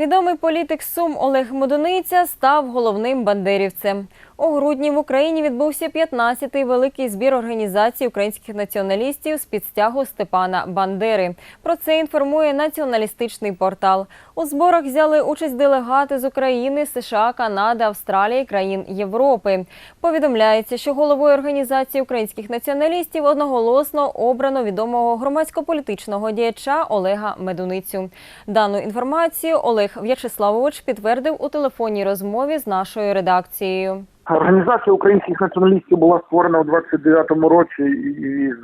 Відомий політик Сум Олег Модониця став головним бандерівцем. У грудні в Україні відбувся 15-й великий збір організації українських націоналістів з підстягу Степана Бандери. Про це інформує націоналістичний портал. У зборах взяли участь делегати з України, США, Канади, Австралії, країн Європи. Повідомляється, що головою організації українських націоналістів одноголосно обрано відомого громадсько-політичного діяча Олега Медуницю. Дану інформацію Олег В'ячеславович підтвердив у телефонній розмові з нашою редакцією. Організація українських націоналістів була створена у 29-му році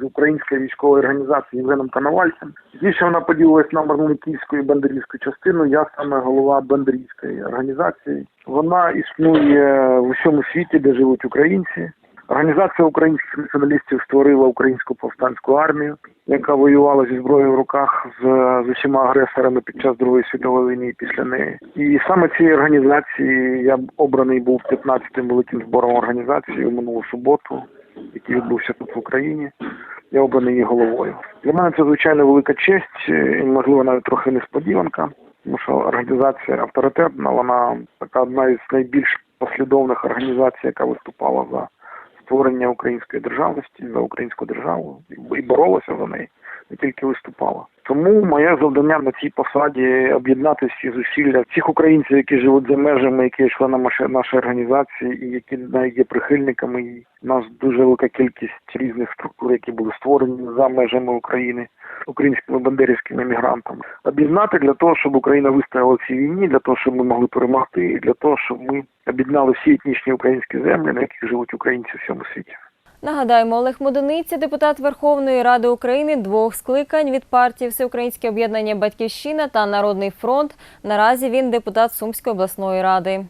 з української військової організації Євгеном Коновальцем. Пізніше вона поділилась на Мармуниківську і Бандерівську частину. Я саме голова Бандерівської організації. Вона існує в усьому світі, де живуть українці. Організація українських націоналістів створила українську повстанську армію, яка воювала зі зброєю в руках з, з усіма агресорами під час Другої світової війни і після неї. І саме цієї організації я обраний був 15-м великим збором організації у минулу суботу, який відбувся тут в Україні. Я обраний її головою. Для мене це звичайно велика честь і можливо навіть трохи несподіванка, тому що організація авторитетна, вона така одна із найбільш послідовних організацій, яка виступала за створення української державності за українську державу і боролася за неї, не тільки виступала. Тому моє завдання на цій посаді об'єднати всі зусилля всіх українців, які живуть за межами, які є членами нашої організації, і які є прихильниками. І у нас дуже велика кількість різних структур, які були створені за межами України українськими бандерівськими мігрантами. Об'єднати для того, щоб Україна вистояла в цій війні, для того, щоб ми могли перемогти, і для того, щоб ми об'єднали всі етнічні українські землі, на яких живуть українці в всьому світі. Нагадаємо, Олег Модениця, депутат Верховної Ради України двох скликань від партії Всеукраїнське об'єднання Батьківщина та Народний фронт. Наразі він депутат Сумської обласної ради.